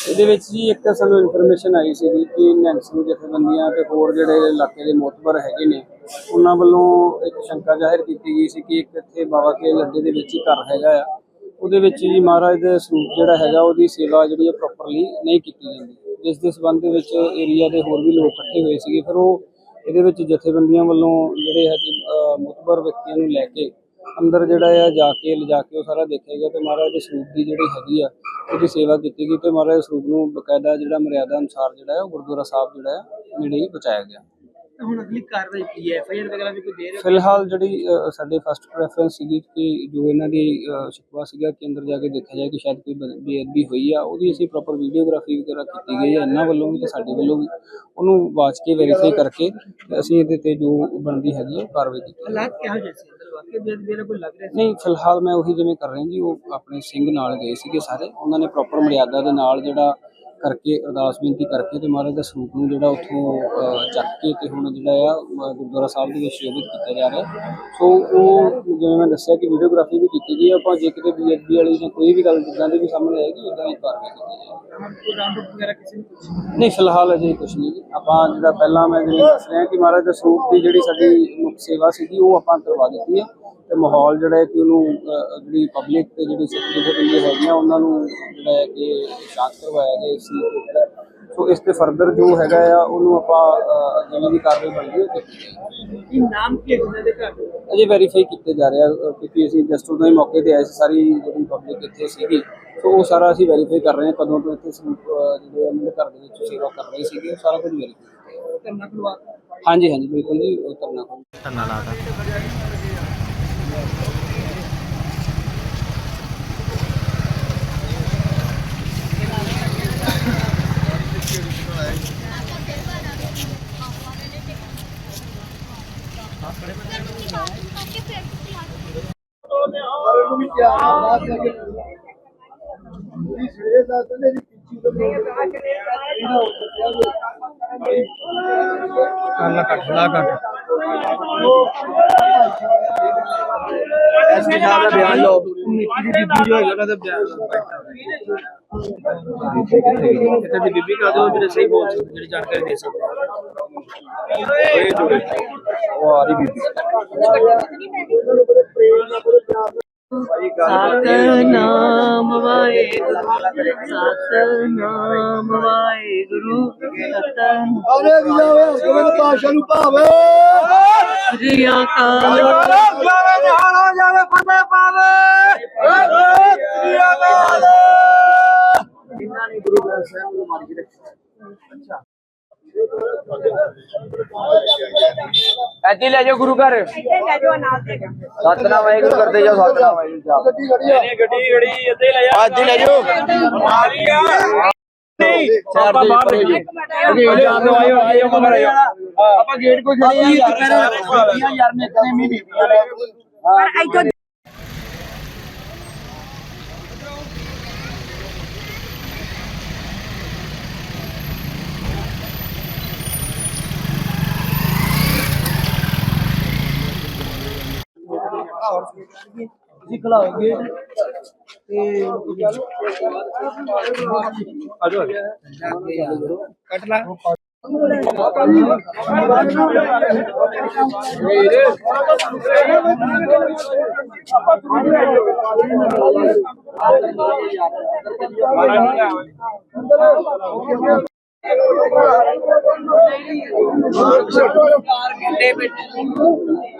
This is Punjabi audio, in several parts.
ਇਹਦੇ ਵਿੱਚ ਜੀ ਇੱਕ ਸਾਨੂੰ ਇਨਫੋਰਮੇਸ਼ਨ ਆਈ ਸੀ ਕਿ ਨੈਂਸੀ ਜਥੇਬੰਦੀਆਂ ਤੇ ਹੋਰ ਜਿਹੜੇ ਇਲਾਕੇ ਦੇ ਮੋਤਬਰ ਹੈਗੇ ਨੇ, ਉਹਨਾਂ ਵੱਲੋਂ ਇੱਕ ਸ਼ੰਕਾ ਜ਼ਾਹਿਰ ਕੀਤੀ ਗਈ ਸੀ ਕਿ ਇੱਕ ਇੱਥੇ ਬਾਬਾ ਕੇ ਲੱਡੇ ਦੇ ਵਿੱਚ ਹੀ ਘਰ ਹੈਗਾ ਆ। ਉਹਦੇ ਵਿੱਚ ਜੀ ਮਹਾਰਾਜ ਦੇ ਸਰੂਪ ਜਿਹੜਾ ਹੈਗਾ, ਉਹਦੀ ਸੇਵਾ ਜਿਹੜੀ ਹੈ ਪ੍ਰੋਪਰਲੀ ਨਹੀਂ ਕੀਤੀ ਜਾਂਦੀ। ਜਿਸ ਦੇ ਸਬੰਧ ਦੇ ਵਿੱਚ ਏਰੀਆ ਦੇ ਹੋਰ ਵੀ ਲੋਕ ਇਕੱਠੇ ਹੋਏ ਸੀਗੇ, ਫਿਰ ਉਹ ਇਹਦੇ ਵਿੱਚ ਜਥੇਬੰਦੀਆਂ ਵੱਲੋਂ ਜਿਹੜੇ ਹੈ ਕਿ ਮੁਤਬਰ ਵਿਅਕਤੀਆਂ ਨੂੰ ਲੈ ਕੇ ਅੰਦਰ ਜਿਹੜਾ ਆ ਜਾ ਕੇ ਲਿਜਾ ਕੇ ਉਹ ਸਾਰਾ ਦੇਖਿਆ ਗਿਆ ਤੇ ਮਹਾਰਾਜ ਦੇ ਸਰੂਪ ਦੀ ਜਿਹੜੀ ਹੈਗੀ ਆ ਉਹਦੀ ਸੇਵਾ ਕੀਤੀ ਗਈ ਤੇ ਮਹਾਰਾਜ ਦੇ ਸਰੂਪ ਨੂੰ ਬਕਾਇਦਾ ਜਿਹੜਾ ਮਰਿਆਦਾ ਅਨੁਸਾਰ ਜਿਹੜਾ ਹੈ ਉਹ ਗੁਰਦੁਆਰਾ ਸਾਹਿਬ ਜਿਹੜਾ ਹੈ ਨੇੜੇ ਹੀ ਬਚਾਇਆ ਗਿਆ। ਹੁਣ ਅਗਲੀ ਕਾਰਵਾਈ ਕੀ ਹੈ? ਐਫਆਈਆਰ ਵਗੈਰਾ ਵੀ ਕੋਈ ਦੇ ਰਹੇ? ਫਿਲਹਾਲ ਜਿਹੜੀ ਸਾਡੇ ਫਸਟ ਪ੍ਰੈਫਰੈਂਸ ਸੀਗੀ ਕਿ ਜੋ ਇਹਨਾਂ ਦੀ ਸ਼ਿਕਵਾ ਸੀਗਾ ਕਿ ਅੰਦਰ ਜਾ ਕੇ ਦੇਖਿਆ ਜਾਏ ਕਿ ਸ਼ਾਇਦ ਕੋਈ ਬੇਅਦਬੀ ਹੋਈ ਆ ਉਹਦੀ ਅਸੀਂ ਪ੍ਰੋਪਰ ਵੀਡੀਓਗ੍ਰਾਫੀ ਵਗੈਰਾ ਕੀਤੀ ਗਈ ਹੈ ਇਹਨਾਂ ਵੱਲੋਂ ਵੀ ਤੇ ਸਾਡੇ ਵੱਲੋਂ ਵੀ। ਉਹਨੂੰ ਵਾਚ ਕੇ ਵੈਰੀਫਾਈ ਕਰਕੇ ਅਸੀਂ ਇਹਦੇ ਤੇ ਜੋ ਬਣਦੀ ਹੈਗੀ ਹੈ ਕਾਰਵਾਈ ਕੀਤੀ ਹਾਲਾਤ ਕਿਹੋ ਜਿਹੇ ਸੀ? ਅੰਦਰ ਵਾਕਈ ਬੇਅਦਬੀ ਕੋਈ ਲੱਗ ਰਿਹਾ ਸੀ। ਨਹੀਂ, ਫਿਲਹਾਲ ਮੈਂ ਉਹੀ ਜਿਵੇਂ ਕਰ ਰਿਹਾ ਜੀ, ਉਹ ਆਪਣੇ ਸਿੰਘ ਨਾਲ ਗਏ ਸੀਗੇ ਸਾਰੇ। ਉਹਨਾਂ ਨੇ ਪ੍ਰੋਪਰ ਮਰਿਆਦਾ ਦੇ ਨਾਲ ਜਿਹੜਾ ਕਰਕੇ ਅਰਦਾਸ ਬੇਨਤੀ ਕਰਕੇ ਤੇ ਮਹਾਰਾਜ ਦਾ ਸਰੂਪ ਨੂੰ ਜਿਹੜਾ ਉੱਥੋਂ ਚੱਕ ਕੇ ਤੇ ਹੁਣ ਜਿਹੜਾ ਆ ਗੁਰਦੁਆਰਾ ਸਾਹਿਬ ਦੇ ਵਿੱਚ ਸ਼ੋਭਿਤ ਕੀਤਾ ਜਾ ਰਿਹਾ। ਸੋ ਉਹ ਜਿਵੇਂ ਮੈਂ ਦੱਸਿਆ ਕਿ ਵੀਡੀਓਗ੍ਰਾਫੀ ਵੀ ਕੀਤੀ ਗਈ ਆਪਾਂ ਜੇ ਕਿਤੇ ਬੀਐਸਬੀ ਵਾਲੀ ਜਾਂ ਕੋਈ ਵੀ ਗੱਲ ਜਿੱਦਾਂ ਦੀ ਵੀ ਸਾਹਮਣੇ ਆਏਗੀ ਉਦਾਂ ਹੀ ਕਾਰਵਾਈ ਕੀਤੀ ਜਾਏਗੀ। ਨਹੀਂ ਫਿਲਹਾਲ ਅਜੇ ਕੁਝ ਨਹੀਂ ਜੀ। ਆਪਾਂ ਜਿਹੜਾ ਪਹਿਲਾਂ ਮੈਂ ਜਿਵੇਂ ਦੱਸ ਰਿਹਾ ਕਿ ਮਹਾਰਾਜ ਦੇ ਸਰੂਪ ਦੀ ਜਿਹੜੀ ਸਾਡੀ ਮੁੱਖ ਸੇਵਾ ਸੀਗੀ ਉਹ ਆਪਾਂ ਕਰਵਾ ਦਿੱਤੀ ਹੈ ਤੇ ਮਾਹੌਲ ਜਿਹੜਾ ਹੈ ਕਿ ਉਹਨੂੰ ਅਹ, ਜਿਹੜੀ ਪਬਲਿਕ ਤੇ ਜਿਹੜੀ ਸਿੱਖ ਜਥੇਬੰਦੀਆਂ ਹੈਗੀਆਂ ਉਹਨਾਂ ਨੂੰ ਜਿਹੜਾ ਹੈ ਕਿ ਸ਼ਾਂਤ ਕਰਵਾਇਆ ਗਿਆ ਇਸ ਚੀਜ਼ ਦੇ। ਸੋ ਇਸ ਤੇ ਫਰਦਰ ਜੋ ਹੈਗਾ ਆ ਉਹਨੂੰ ਆਪਾਂ ਅਹ, ਜਿਵੇਂ ਦੀ ਕਾਰਵਾਈ ਬਣਦੀ ਹੈ ਉਹ ਕੀਤੀ ਜਾਏਗੀ ਕੀ ਨਾਮ ਕੀ ਹੈ ਜਿਨ੍ਹਾਂ ਦੇ ਘਰ? ਅਜੇ ਵੈਰੀਫਾਈ ਕੀਤੇ ਜਾ ਰਿਹਾ ਅਹ, ਕਿਉਂਕਿ ਅਸੀਂ ਜਸਟ ਉਦੋਂ ਹੀ ਮੌਕੇ ਤੇ ਆਏ ਸੀ ਸਾਰੀ ਜਿਹੜੀ ਪਬਲਿਕ ਇੱਥੇ ਸੀਗੀ। ਸੋ ਉਹ ਸਾਰਾ ਅਸੀਂ ਵੈਰੀਫਾਈ ਕਰ ਰਹੇ ਹਾਂ ਕਦੋਂ ਤੋਂ ਇੱਥੇ ਅਹ, ਜਿਹੜੇ ਉਹਨਾਂ ਦੇ ਘਰ ਦੇ ਵਿੱਚ ਸੇਵਾ ਕਰ ਰਹੇ ਸੀਗੇ ਉਹ ਸਾਰਾ ਕੁਝ ਵੈਰੀਫਾਈ ਕਰਨਾ ਖੁਲਵਾ ਹਾਂਜੀ ਹਾਂਜੀ ਬਿਲਕੁਲ ਜੀ ਉਹ ਕਰਨਾ ਕੋਈ ਧੰਨਾ ਲਾਤਾ ਕੰਨਾ ਕੱਟ ਲਾ ਕੱਟ ਐਸਪੀ ਸਾਹਿਬ ਦਾ ਬਿਆਨ ਲਓ ਮਿੱਟੀ ਦੀ ਬੀਬੀ ਜੋ ਹੈਗਾ ਉਹਦਾ ਬਿਆਨ ਲਓ ਇੱਥੇ ਦੀ ਬੀਬੀ ਕਾ ਦੋ ਜਿਹੜੇ ਸਹੀ ਬੋਲ ਸਕਦੇ ਜਿਹੜੀ ਜਾਣਕਾਰੀ ਦੇ ਸਕਦੇ ਉਹ ਆ ਰਹੀ ਬੀਬੀ ਸਤਨਾਮ ਵਾਹਿਗੁਰੂ ਸਤਨਾਮ ਵਾਹਿਗੁਰੂ ਸਤਨਾਮ ਅਰੇ ਵੀ ਜਾਵੇ ਗੋਬਿੰਦ ਪਾਸ਼ਾ ਨੂੰ ਭਾਵੇ ਸ੍ਰੀ ਅਕਾਲ ਜਾਵੇ ਜਾਵੇ ਫਤਿਹ ਪਾਵੇ ਸ੍ਰੀ ਅਕਾਲ ਇਹਨਾਂ ਨੇ ਗੁਰੂ ਗ੍ਰੰਥ ਸਾਹਿਬ ਨੂੰ ਮਾਰ ਕੇ ਰੱਖਿਆ ਐਦੀ ਲੈ ਜਾਓ ਗੁਰੂ ਘਰ। ਸਤਨਾਮ ਵਾਹਿਗੁਰੂ ਕਰਦੇ ਜਾਓ ਸਤਨਾਮ ਵਾਹਿਗੁਰੂ ਜਾਓ ਗੱਡੀ ਖੜੀ ਆ। ਗੱਡੀ ਗੱਡੀ ਇੱਥੇ ਲੈ ਜਾ। ਅੱਜ ਲੈ ਜਾਓ। ਆਪਾਂ ਬਾਹਰ ਲੈ ਜਾਓ ਗੇਟ ਜਾਂਦੇ ਆਇਓ ਆਇਓ ਮਗਰ ਆਇਓ ਆਪਾਂ ਗੇਟ ਕੋ ਖੜੀ ਆ ਯਾਰ ਨੇ ਕਨੇ ਮੀ ਬੀਬੀਆਂ ਨੇ और ਜੀ ਖਲਾ ਹੋਗੇ ਤੇ ਆ ਜਾਓ ਕੱਟ ਲਾ ਘੰਟੇ ਬੈਠੇ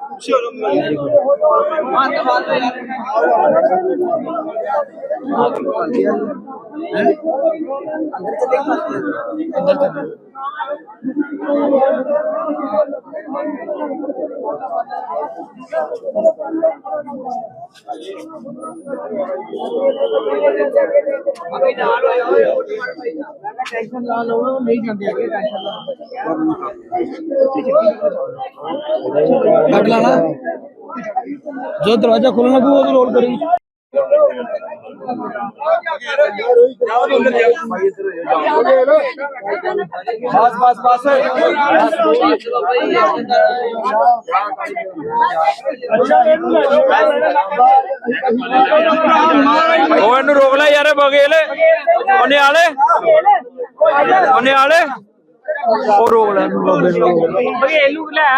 ਖੁਸ਼ੀ ਹੋ ਜਾਊਗੀ। ਅੰਦਰ ਚ ਦੇਖ ਸਕਦੇ ਅੰਦਰ ਚ ਟੈਨਸ਼ਨ ਲਾ ਲਓ ਨਹੀਂ ਜਾਂਦੇ ਅੱਗੇ ਟੈਨਸ਼ਨ ਲਾ। ਕੱਟ ਲਾਣਾ ਜੋ ਦਰਵਾਜ਼ਾ ਖੋਲਣਾ ਕੋ ਉਹ ਰੋਲ ਕਰੀ। ਬਸ ਬਸ ਬਸ ਉਹ ਇਹਨੂੰ ਰੋਕ ਲੈ ਯਾਰ ਬਗੇਲੇ। ਉਹਨੇ ਆਲੇ ਉਹਨੇ ਆਲੇ ਉਹ ਰੋਕ ਲੈ ਬਾਬੇ ਨੂੰ ਬਗੇਲੂ ਲੈ।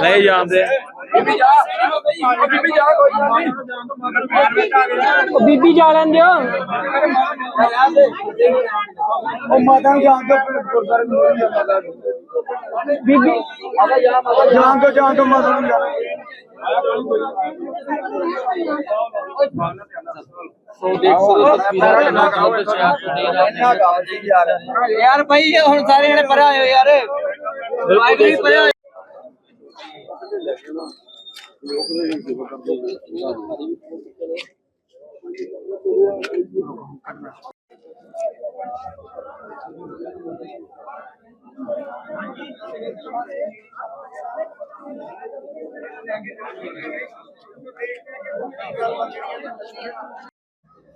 ਨਹੀਂ ਜਾਂਦੇ ਬੀਬੀ ਜਾ ਬੀਬੀ ਜਾ ਕੋਈ ਨਹੀਂ। ਬੀਬੀ ਜਾ ਲੈਣ ਦਿਓ ਉਹ ਮਾਤਾ ਨੂੰ ਜਾਣ ਤੋਂ ਗੁਰਦਾਰੇ ਨੂੰ ਨਹੀਂ ਜਾਂਦਾ ਬੀਬੀ। ਜਾਣ ਤੋਂ ਜਾਣ ਤੋਂ ਮਾਤਾ ਨੂੰ ਜਾਣ। ਸੋ ਦੇਖ ਸਕਦੇ ਤਸਵੀਰਾਂ ਦੇ ਨਾਲ ਜੋ ਕੁਝ ਆਪਕੋ ਦੇ ਰਹਾ ਹੈ ਯਾਰ। ਭਾਈ ਇਹ ਹੁਣ ਸਾਰੇ ਜਣੇ ਪਰੇ ਆਏ ਹੋ ਯਾਰ। ਬਿਲਕੁਲ ਵੀ ਪਰੇ ਆਏ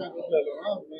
saint.